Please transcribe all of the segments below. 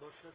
বর্ষার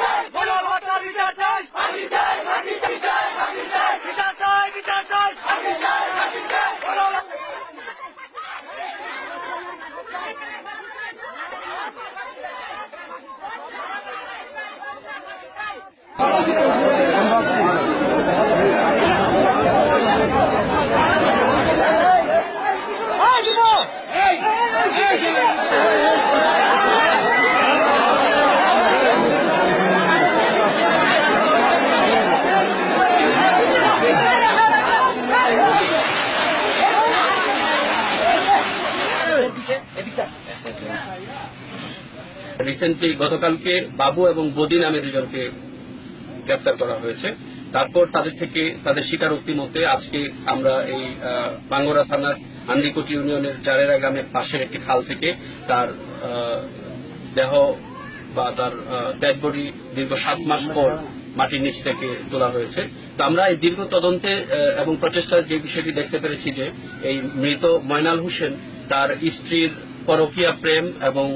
রিসেন্টলি গতকালকে বাবু এবং বদি নামে দুজনকে গ্রেফতার করা হয়েছে। তারপর তাদের থেকে তাদের স্বীকারোক্তি মতে আজকে আমরা এই বাঙ্গরা থানার আন্দিকুটি ইউনিয়নের চারেরা গ্রামের পাশের একটি খাল থেকে তার দেহ বা তার ডেড বডি দীর্ঘ সাত মাস পর মাটির নিচ থেকে তোলা হয়েছে। তো আমরা এই দীর্ঘ তদন্তে এবং প্রচেষ্টার যে বিষয়টি দেখতে পেরেছি যে এই মৃত ময়নাল হোসেন তার স্ত্রীর পরকীয়া প্রেম এবং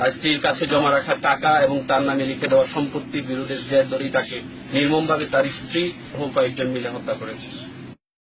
স্ত্রীর কাছে জমা রাখা টাকা এবং তার নামে লিখে দেওয়া সম্পত্তির বিরুদ্ধে জের তাকে নির্মমভাবে তার স্ত্রী এবং কয়েকজন মিলে হত্যা করেছে।